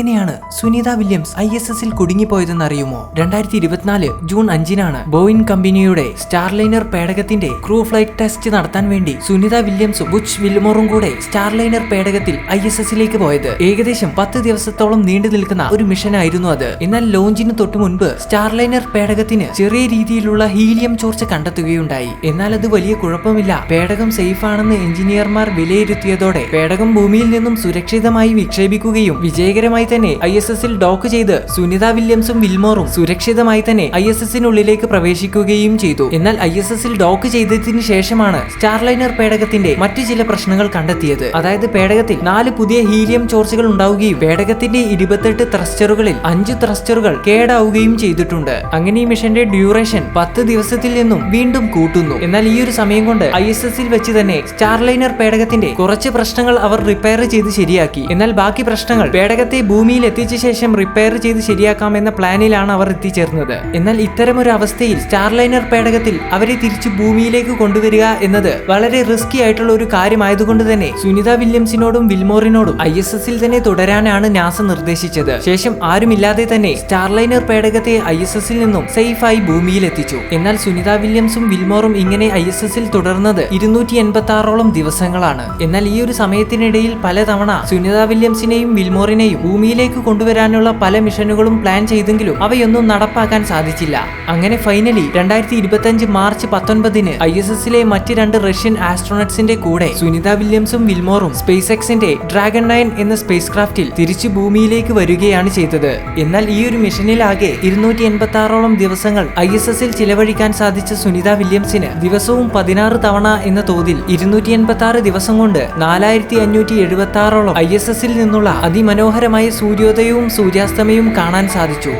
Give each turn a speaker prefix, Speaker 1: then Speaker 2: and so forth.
Speaker 1: എങ്ങനെയാണ് Sunitha Williams I S എസിൽ കുടുങ്ങിപ്പോയതെന്ന് അറിയുമോ രണ്ടായിരത്തി ഇരുപത്തിനാല് ജൂൺ അഞ്ചിനാണ് ബോയിൻ കമ്പനിയുടെ സ്റ്റാർലൈനർ പേടകത്തിന്റെ ക്രൂ ഫ്ലൈറ്റ് ടെസ്റ്റ് നടത്താൻ വേണ്ടി സുനിത വില്യംസും ബുച്ച് വില്മോറും കൂടെ സ്റ്റാർലൈനർ പേടകത്തിൽ ഐ എസ് എസിലേക്ക് പോയത്. ഏകദേശം പത്ത് ദിവസത്തോളം നീണ്ടു നിൽക്കുന്ന ഒരു മിഷൻ ആയിരുന്നു അത്. എന്നാൽ ലോഞ്ചിന് തൊട്ടു മുൻപ് സ്റ്റാർലൈനർ പേടകത്തിന് ചെറിയ രീതിയിലുള്ള ഹീലിയം ചോർച്ച കണ്ടെത്തുകയുണ്ടായി. എന്നാൽ അത് വലിയ കുഴപ്പമില്ല. പേടകം സേഫ് ആണെന്ന് എഞ്ചിനീയർമാർ വിലയിരുത്തിയതോടെ പേടകം ഭൂമിയിൽ നിന്നും സുരക്ഷിതമായി വിക്ഷേപിക്കുകയും വിജയകരമായി തന്നെ ഐ എസ് എസിൽ ഡോക്ക് ചെയ്ത് സുനിത വില്യംസും വിൽമോറും സുരക്ഷിതമായി തന്നെ ഐ എസ് എസിനുള്ളിലേക്ക് പ്രവേശിക്കുകയും ചെയ്തു. എന്നാൽ ഐ എസ് എസിൽ ഡോക്ക് ചെയ്തതിന് ശേഷമാണ് സ്റ്റാർലൈനർ പേടകത്തിന്റെ മറ്റു ചില പ്രശ്നങ്ങൾ കണ്ടെത്തിയത്. അതായത് പേടകത്തിൽ നാല് പുതിയ ഹീലിയം ചോർച്ചകൾ ഉണ്ടാവുകയും പേടകത്തിന്റെ ഇരുപത്തെട്ട് ത്രസ്റ്ററുകളിൽ അഞ്ച് ത്രസ്റ്ററുകൾ കേടാവുകയും ചെയ്തിട്ടുണ്ട്. അങ്ങനെ ഈ മിഷന്റെ ഡ്യൂറേഷൻ പത്ത് ദിവസത്തിൽ നിന്നും വീണ്ടും കൂട്ടുന്നു. എന്നാൽ ഈ ഒരു സമയം കൊണ്ട് ഐ എസ് എസിൽ വെച്ച് തന്നെ സ്റ്റാർലൈനർ പേടകത്തിന്റെ കുറച്ച് പ്രശ്നങ്ങൾ അവർ റിപ്പയർ ചെയ്ത് ശരിയാക്കി. എന്നാൽ ബാക്കി പ്രശ്നങ്ങൾ പേടകത്തെ ഭൂമിയിൽ എത്തിച്ച ശേഷം റിപ്പയർ ചെയ്ത് ശരിയാക്കാമെന്ന പ്ലാനിലാണ് അവർ എത്തിച്ചേർന്നത്. എന്നാൽ ഇത്തരമൊരു അവസ്ഥയിൽ സ്റ്റാർലൈനർ പേടകത്തിൽ അവരെ തിരിച്ചു ഭൂമിയിലേക്ക് കൊണ്ടുവരിക എന്നത് വളരെ റിസ്കി ആയിട്ടുള്ള ഒരു കാര്യമായതുകൊണ്ട് തന്നെ സുനിത വില്യംസിനോടും വിൽമോറിനോടും ഐ എസ് എസിൽ തന്നെ തുടരാനാണ് നാസ നിർദ്ദേശിച്ചത്. ശേഷം ആരുമില്ലാതെ തന്നെ സ്റ്റാർലൈനർ പേടകത്തെ ഐ എസ് എസിൽ നിന്നും സേഫായി ഭൂമിയിൽ എത്തിച്ചു എന്നാൽ സുനിത വില്യംസും വിൽമോറും ഇങ്ങനെ ഐ എസ് എസിൽ തുടർന്നത് ഇരുന്നൂറ്റി എൺപത്തി ആറോളം ദിവസങ്ങളാണ്. എന്നാൽ ഈ ഒരു സമയത്തിനിടയിൽ പലതവണ സുനിത വില്യംസിനെയും വിൽമോറിനെയും ഭൂമിയിലേക്ക് കൊണ്ടുവരാനുള്ള പല മിഷനുകളും പ്ലാൻ ചെയ്തെങ്കിലും അവയൊന്നും നടപ്പാക്കാൻ സാധിച്ചില്ല. അങ്ങനെ ഫൈനലി രണ്ടായിരത്തി ഇരുപത്തി മാർച്ച് പത്തൊൻപതിന് ഐ എസ് എസിലെ മറ്റ് രണ്ട് റഷ്യൻ ആസ്ട്രോണറ്റ്സിന്റെ കൂടെ സുനിത വില്യംസും വിൽമോറും സ്പേസ് എക്സിന്റെ ഡ്രാഗൺ നയൻ എന്ന സ്പേസ് ക്രാഫ്റ്റിൽ തിരിച്ചു ഭൂമിയിലേക്ക് വരികയാണ് ചെയ്തത്. എന്നാൽ ഈ ഒരു മിഷനിലാകെ ഇരുന്നൂറ്റി എൺപത്തി ആറോളം ദിവസങ്ങൾ ഐ എസ് എസിൽ ചിലവഴിക്കാൻ സാധിച്ച സുനിത വില്യംസിന് ദിവസവും പതിനാറ് തവണ എന്ന തോതിൽ ഇരുന്നൂറ്റി എൺപത്തി ആറ് ദിവസം കൊണ്ട് നാലായിരത്തി അഞ്ഞൂറ്റി എഴുപത്തി ആറോളം ഐ എസ് എസിൽ നിന്നുള്ള അതിമനോഹരമായ സൂര്യോദയവും സൂര്യാസ്തമയവും കാണാൻ സാധിച്ചു.